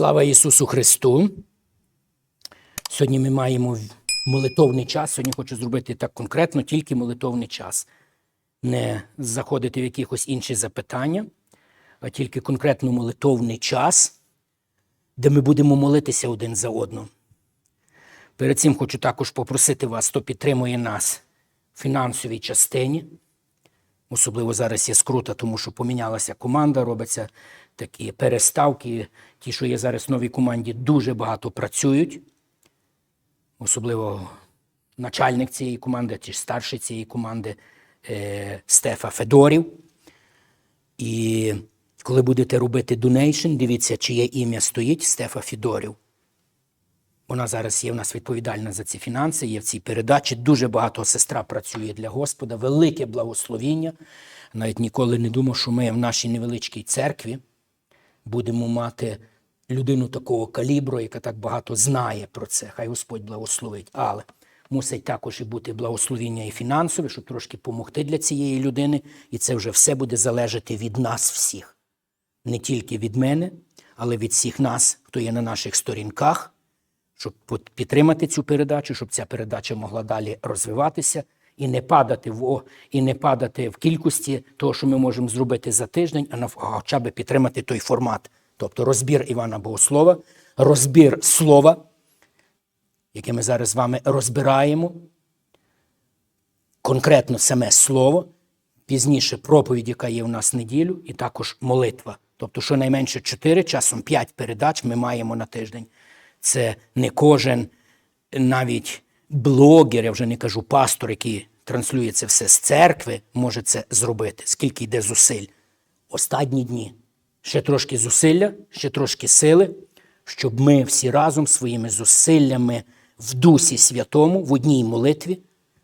Слава Ісусу Христу! Сьогодні ми маємо молитовний час. Сьогодні хочу зробити так конкретно, тільки молитовний час. Не заходити в якихось інші запитання, а тільки конкретно молитовний час, де ми будемо молитися один за одним. Перед цим хочу також попросити вас, хто підтримує нас в фінансовій частині. Особливо зараз є скрута, тому що помінялася команда, робиться такі переставки. Ті, що є зараз в новій команді, дуже багато працюють. Особливо начальник цієї команди чи старший цієї команди е, Стефа Федорів. І коли будете робити донейшн, дивіться, чиє ім'я стоїть Стефа Федорів. Вона зараз є в нас відповідальна за ці фінанси, є в цій передачі. Дуже багато сестра працює для Господа, велике благословіння. Навіть ніколи не думав, що ми в нашій невеличкій церкві будемо мати людину такого калібру, яка так багато знає про це. Хай Господь благословить. Але мусить також і бути благословіння і фінансове, щоб трошки допомогти для цієї людини. І це вже все буде залежати від нас всіх. Не тільки від мене, але від всіх нас, хто є на наших сторінках щоб підтримати цю передачу, щоб ця передача могла далі розвиватися і не падати в і не падати в кількості того, що ми можемо зробити за тиждень, а нав- хоча б підтримати той формат. Тобто розбір Івана Богослова, розбір слова, яке ми зараз з вами розбираємо, конкретно саме слово, пізніше проповідь, яка є в нас в неділю, і також молитва. Тобто, щонайменше 4, часом 5 передач ми маємо на тиждень. Це не кожен, навіть блогер, я вже не кажу пастор, який транслює це все з церкви, може це зробити, скільки йде зусиль. Останні дні. Ще трошки зусилля, ще трошки сили, щоб ми всі разом своїми зусиллями в Дусі Святому, в одній молитві,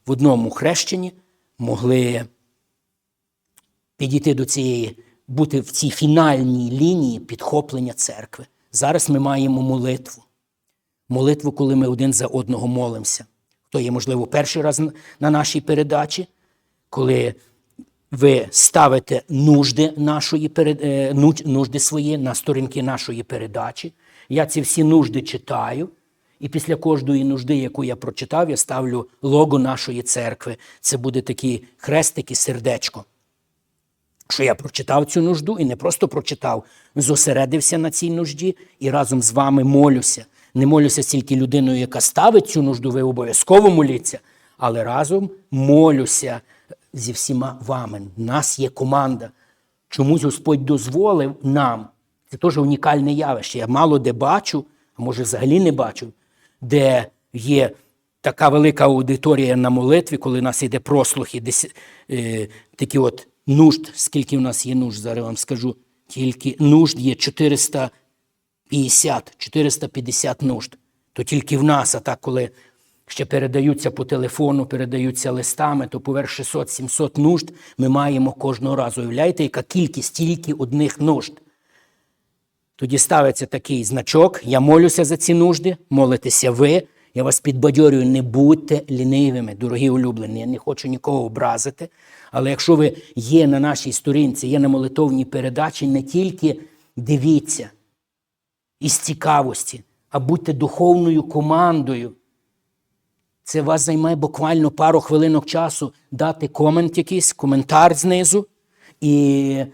в одному хрещенні могли підійти до цієї, бути в цій фінальній лінії підхоплення церкви. Зараз ми маємо молитву. Молитву, коли ми один за одного молимося. То є, можливо, перший раз на- на нашій передачі, коли ви ставите нужди, нашої, е, ну- нужди свої на сторінки нашої передачі. Я ці всі нужди читаю, і після кожної нужди, яку я прочитав, я ставлю лого нашої церкви. Це буде такий хрестик і сердечко що я прочитав цю нужду і не просто прочитав, зосередився на цій нужді і разом з вами молюся. Не молюся стільки людиною, яка ставить цю нужду, ви обов'язково моліться, але разом молюся зі всіма вами. У нас є команда. Чомусь Господь дозволив нам. Це теж унікальне явище. Я мало де бачу, а може взагалі не бачу, де є така велика аудиторія на молитві, коли нас йде прослухи, десь, е, такі от нужд, скільки в нас є нужд, зараз вам скажу, тільки нужд є 450, 450 нужд. То тільки в нас, а так, коли ще передаються по телефону, передаються листами, то поверх 600-700 нужд ми маємо кожного разу. Уявляєте, яка кількість тільки одних нужд. Тоді ставиться такий значок. Я молюся за ці нужди, молитеся ви. Я вас підбадьорюю, не будьте лінивими, дорогі улюблені. Я не хочу нікого образити. Але якщо ви є на нашій сторінці, є на молитовній передачі, не тільки дивіться із цікавості, а будьте духовною командою. Це вас займає буквально пару хвилинок часу дати комент якийсь, коментар знизу і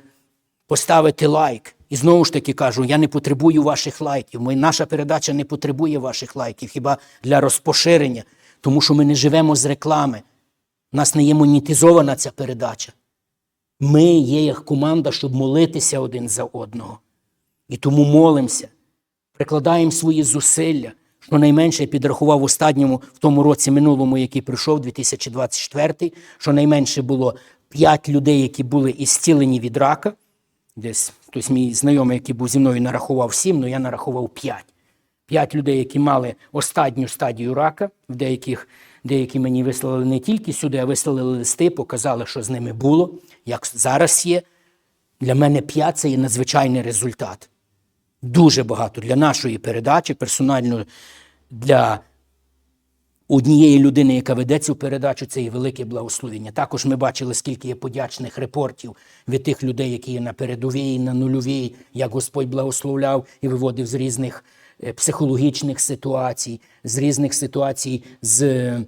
поставити лайк. І знову ж таки кажу, я не потребую ваших лайків. Ми, наша передача не потребує ваших лайків, хіба для розпоширення, тому що ми не живемо з реклами. У нас не є монетизована ця передача. Ми є як команда, щоб молитися один за одного. І тому молимося, прикладаємо свої зусилля. Щонайменше я підрахував останньому, в тому році минулому, який прийшов, 2024, щонайменше було 5 людей, які були ісцілені від рака. Десь хтось мій знайомий, який був зі мною, нарахував 7, але я нарахував 5. 5 людей, які мали останню стадію рака, в деяких, деякі мені вислали не тільки сюди, а вислали листи, показали, що з ними було, як зараз є. Для мене 5 це є надзвичайний результат. Дуже багато для нашої передачі, персонально для однієї людини, яка веде цю передачу, це і велике благословення. Також ми бачили, скільки є подячних репортів від тих людей, які є на передовій, на нульовій, як Господь благословляв і виводив з різних е, психологічних ситуацій, з різних ситуацій з е,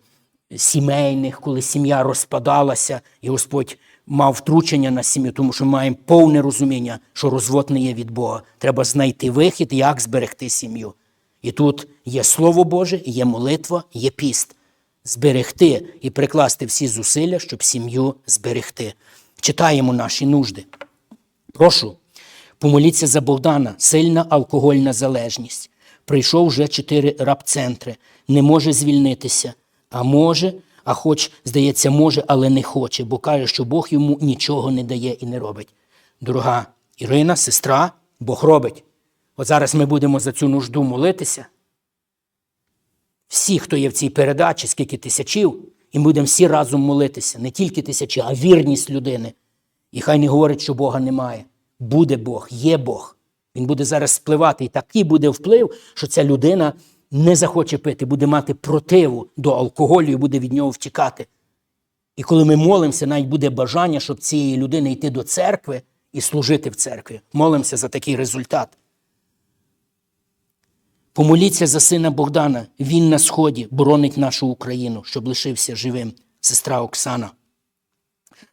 сімейних, коли сім'я розпадалася, і Господь мав втручення на сім'ю, тому що ми маємо повне розуміння, що розвод не є від Бога. Треба знайти вихід, як зберегти сім'ю. І тут є Слово Боже, є молитва, є піст. Зберегти і прикласти всі зусилля, щоб сім'ю зберегти. Читаємо наші нужди. Прошу, помоліться за Богдана, сильна алкогольна залежність. Прийшов вже чотири рабцентри, не може звільнитися, а може, а хоч, здається, може, але не хоче, бо каже, що Бог йому нічого не дає і не робить. Дорога Ірина, сестра, Бог робить. От зараз ми будемо за цю нужду молитися. Всі, хто є в цій передачі, скільки тисячів, і будемо всі разом молитися. Не тільки тисячі, а вірність людини. І хай не говорить, що Бога немає. Буде Бог, є Бог. Він буде зараз спливати. І такий буде вплив, що ця людина не захоче пити, буде мати противу до алкоголю і буде від нього втікати. І коли ми молимося, навіть буде бажання, щоб цієї людини йти до церкви і служити в церкві. Молимося за такий результат. Помоліться за сина Богдана. Він на сході боронить нашу Україну, щоб лишився живим. Сестра Оксана.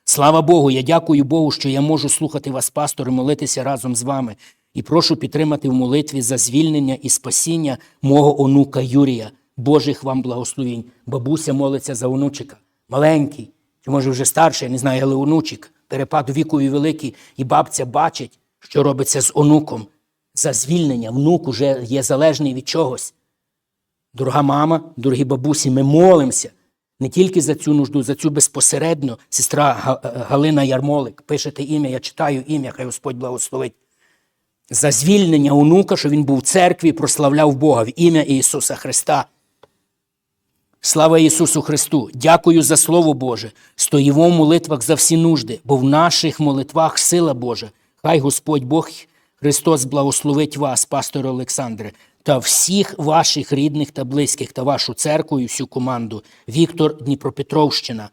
Слава Богу, я дякую Богу, що я можу слухати вас, пастор, і молитися разом з вами. І прошу підтримати в молитві за звільнення і спасіння мого онука Юрія. Божих вам благословінь. Бабуся молиться за онучика. Маленький, чи може вже старший, я не знаю, але онучик. Перепад вікові великий, і бабця бачить, що робиться з онуком. За звільнення внук уже є залежний від чогось. Дорога мама, дорогі бабусі, ми молимося не тільки за цю нужду, за цю безпосередньо. Сестра Галина Ярмолик, пишете ім'я, я читаю ім'я, хай Господь благословить. За звільнення онука, що він був в церкві, прославляв Бога в ім'я Ісуса Христа. Слава Ісусу Христу! Дякую за Слово Боже. Стоїмо в молитвах за всі нужди, бо в наших молитвах сила Божа. Хай Господь Бог Христос благословить вас, пасторе Олександре, та всіх ваших рідних та близьких, та вашу церкву і всю команду. Віктор Дніпропетровщина.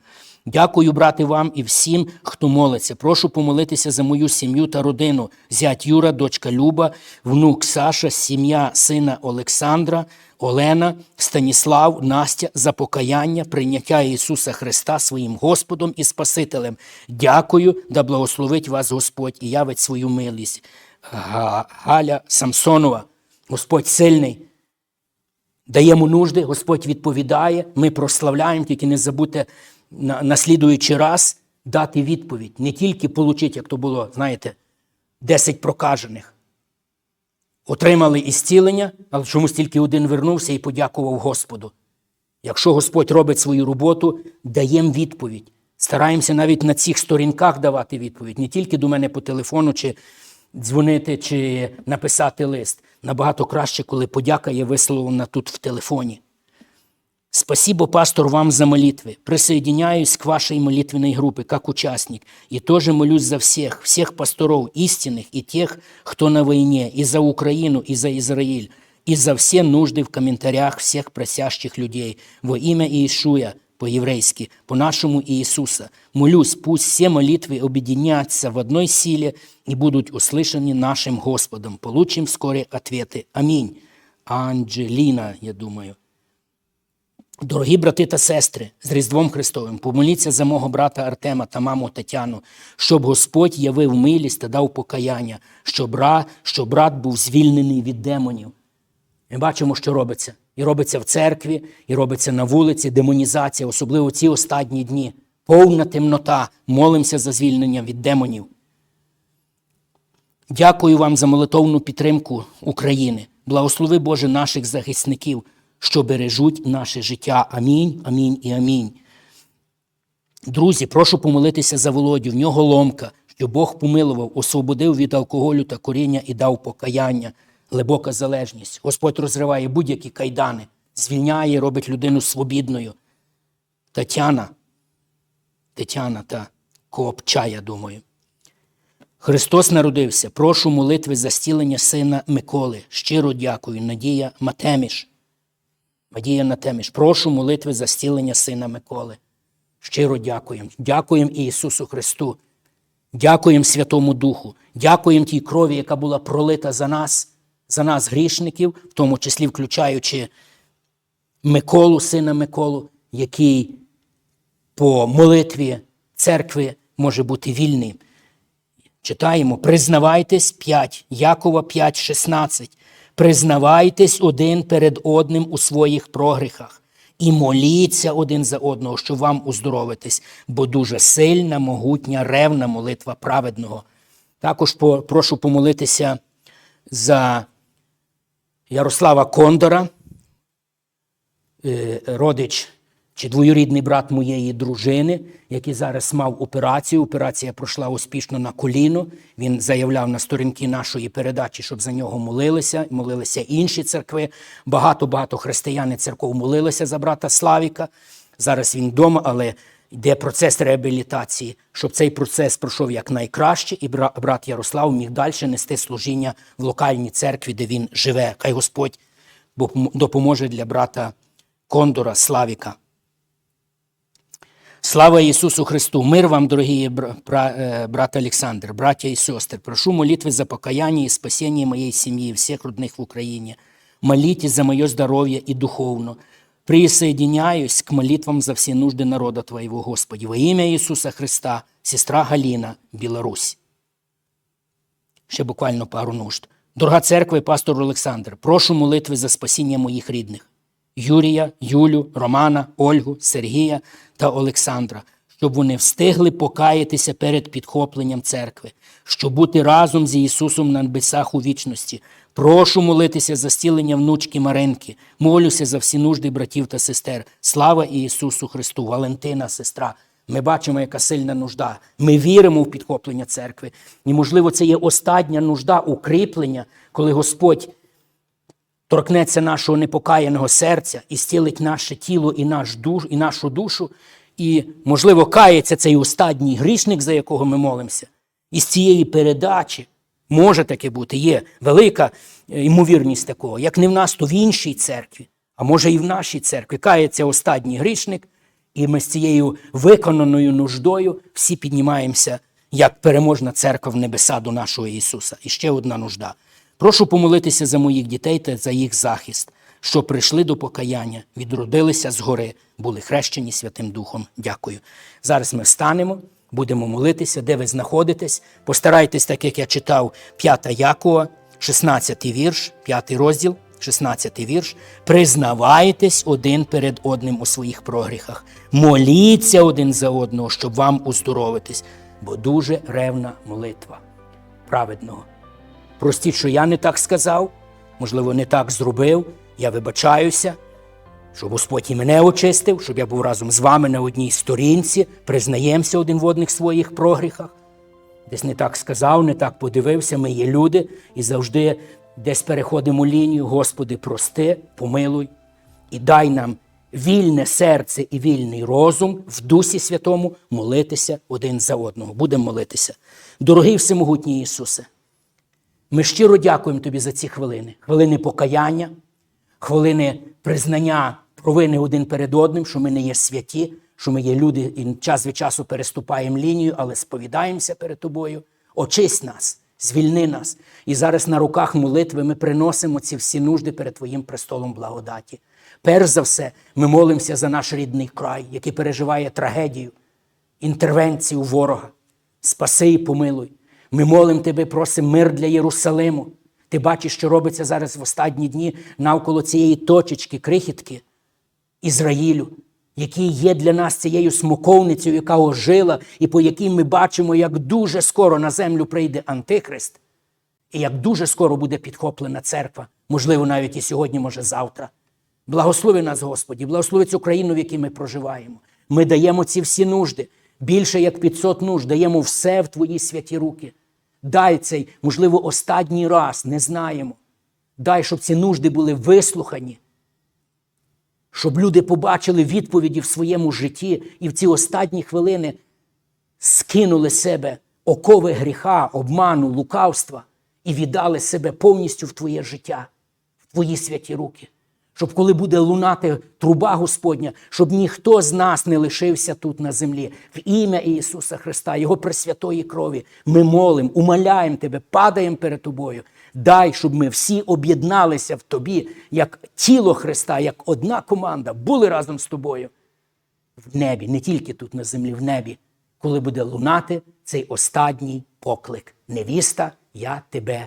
Дякую, брати, вам і всім, хто молиться. Прошу помолитися за мою сім'ю та родину. Зять Юра, дочка Люба, внук Саша, сім'я сина Олександра, Олена, Станіслав, Настя за покаяння, прийняття Ісуса Христа своїм Господом і Спасителем. Дякую, да благословить вас Господь і явить свою милість. Галя Самсонова, Господь сильний. Даємо нужди, Господь відповідає, ми прославляємо, тільки не забудьте на, наслідуючи раз дати відповідь. Не тільки получити, як то було, знаєте, 10 прокажених. Отримали ісцілення, але чомусь тільки один вернувся і подякував Господу. Якщо Господь робить свою роботу, даємо відповідь. Стараємося навіть на цих сторінках давати відповідь, не тільки до мене по телефону, чи дзвонити, чи написати лист. Набагато краще, коли подяка є висловлена тут в телефоні. Спасибо, пастор, вам за молитвы. Присоединяюсь к вашей молитвенной группе, как участник. И тоже молюсь за всех, всех пасторов истинных и тех, кто на войне, и за Украину, и за Израиль, и за все нужды в комментариях всех просящих людей. Во имя Иешуя, по-еврейски, по нашему Иисуса. Молюсь, пусть все молитвы объединятся в одной силе и будут услышаны нашим Господом. Получим вскоре ответы. Аминь. Анджеліна, я думаю. Дорогі брати та сестри, з Різдвом Христовим, помоліться за мого брата Артема та маму Тетяну, щоб Господь явив милість та дав покаяння, щоб, бра, щоб брат був звільнений від демонів. Ми бачимо, що робиться. І робиться в церкві, і робиться на вулиці, демонізація, особливо ці останні дні. Повна темнота. Молимося за звільнення від демонів. Дякую вам за молитовну підтримку України. Благослови Боже наших захисників, що бережуть наше життя. Амінь, амінь і амінь. Друзі, прошу помолитися за Володю. В нього ломка, що Бог помилував, освободив від алкоголю та коріння і дав покаяння, глибока залежність. Господь розриває будь-які кайдани, звільняє, робить людину свобідною. Тетяна, Тетяна та Коопча, я думаю. Христос народився. Прошу молитви за стілення сина Миколи. Щиро дякую. Надія Матеміш. Надія Натеміш, прошу молитви за зцілення сина Миколи. Щиро дякуємо. Дякуємо Ісусу Христу. Дякуємо Святому Духу. Дякуємо тій крові, яка була пролита за нас, за нас, грішників, в тому числі включаючи Миколу, сина Миколу, який по молитві церкви може бути вільним. Читаємо, признавайтесь 5, Якова 5, 16. Признавайтесь один перед одним у своїх прогріхах і моліться один за одного, щоб вам уздоровитись, бо дуже сильна, могутня, ревна молитва праведного. Також прошу помолитися за Ярослава Кондора, е, родич чи двоюрідний брат моєї дружини, який зараз мав операцію. Операція пройшла успішно на коліно. Він заявляв на сторінки нашої передачі, щоб за нього молилися. Молилися інші церкви. Багато-багато християн і церков молилися за брата Славіка. Зараз він вдома, але йде процес реабілітації, щоб цей процес пройшов якнайкраще, і брат Ярослав міг далі нести служіння в локальній церкві, де він живе. Хай Господь допоможе для брата Кондора Славіка. Слава Ісусу Христу! Мир вам, дорогі е, брат Олександр, браття і сестри. Прошу молитви за покаяние и спасение моей семьи, всех родных в Украине. Молитесь за мое здоровье и духовно. Присоединяюсь к молитвам за все нужды народа Твоего, Господи. Во имя Иисуса Христа, сестра Галина, Білорусь. Ще буквально пару нужд. Дорога церква і пастор Олександр, прошу молитви за спасіння моїх рідних. Юрія, Юлю, Романа, Ольгу, Сергія та Олександра, щоб вони встигли покаятися перед підхопленням церкви, щоб бути разом з Ісусом на небесах у вічності. Прошу молитися за зцілення внучки Маринки. Молюся за всі нужди братів та сестер. Слава Ісусу Христу, Валентина, сестра. Ми бачимо, яка сильна нужда. Ми віримо в підхоплення церкви. І, можливо, це є остання нужда укріплення, коли Господь торкнеться нашого непокаяного серця і стілить наше тіло і, наш душ, і нашу душу, і, можливо, кається цей останній грішник, за якого ми молимося. І з цієї передачі може таке бути, є велика е, ймовірність такого, як не в нас, то в іншій церкві, а може і в нашій церкві. Кається останній грішник, і ми з цією виконаною нуждою всі піднімаємося, як переможна церква в небеса до нашого Ісуса. І ще одна нужда. Прошу помолитися за моїх дітей та за їх захист, що прийшли до покаяння, відродилися згори, були хрещені Святим Духом. Дякую. Зараз ми встанемо, будемо молитися, де ви знаходитесь. Постарайтесь, так як я читав 5 Якова, 16 вірш, 5 розділ, 16 вірш. Признавайтесь один перед одним у своїх прогріхах. Моліться один за одного, щоб вам уздоровитись, бо дуже ревна молитва праведного. Простіть, що я не так сказав, можливо, не так зробив. Я вибачаюся, щоб Господь і мене очистив, щоб я був разом з вами на одній сторінці, признаємося один в одних своїх прогріхах. Десь не так сказав, не так подивився. Ми є люди і завжди десь переходимо лінію. Господи, прости, помилуй і дай нам вільне серце і вільний розум в Дусі Святому молитися один за одного. Будемо молитися. Дорогий всемогутній Ісусе. Ми щиро дякуємо тобі за ці хвилини. Хвилини покаяння, хвилини признання провини один перед одним, що ми не є святі, що ми є люди і час від часу переступаємо лінію, але сповідаємося перед тобою. Очисть нас, звільни нас. І зараз на руках молитви ми приносимо ці всі нужди перед Твоїм престолом благодаті. Перш за все, ми молимося за наш рідний край, який переживає трагедію, інтервенцію ворога. Спаси і помилуй. Ми молимо Тебе, просимо мир для Єрусалиму. Ти бачиш, що робиться зараз в останні дні навколо цієї точечки, крихітки Ізраїлю, який є для нас цією смоковницею, яка ожила, і по якій ми бачимо, як дуже скоро на землю прийде Антихрист, і як дуже скоро буде підхоплена церква, можливо, навіть і сьогодні, може, завтра. Благослови нас, Господі, благослови цю країну, в якій ми проживаємо. Ми даємо ці всі нужди, більше як 500 нужд, даємо все в Твої святі руки. Дай цей, можливо, останній раз, не знаємо. Дай, щоб ці нужди були вислухані, щоб люди побачили відповіді в своєму житті і в ці останні хвилини скинули себе окови гріха, обману, лукавства і віддали себе повністю в Твоє життя, в Твої святі руки, щоб коли буде лунати труба Господня, щоб ніхто з нас не лишився тут на землі. В ім'я Ісуса Христа, Його пресвятої крові, ми молимо, умоляємо Тебе, падаємо перед Тобою. Дай, щоб ми всі об'єдналися в Тобі, як тіло Христа, як одна команда, були разом з тобою в небі, не тільки тут на землі, в небі, коли буде лунати цей останній поклик. Невіста, я тебе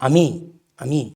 Амінь. Амінь.